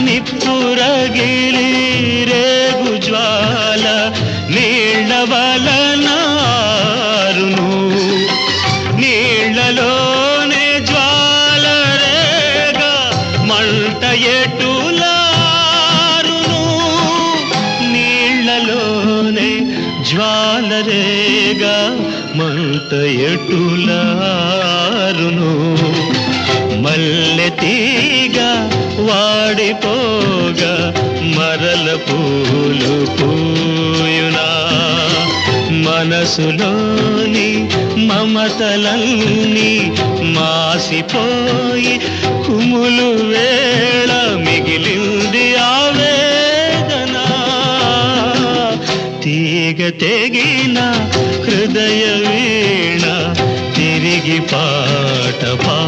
నిప్పురగిలి రేగు జ్వాల నీళ్ళ వలనారును జ్వాల రేగా మంట ఎటులారును. నీళ్ళలోనే జ్వాల రేగా మంట ఎటులారును. మల్లె తీ వాడిపోగా మరల పూలు పూయునా. మనసులోని మమతలన్నీ మాసిపోయి కుములు వేళ మిగిలింది ఆవేదన తీగ తెగిన హృదయ వీణ తిరిగి పాట పా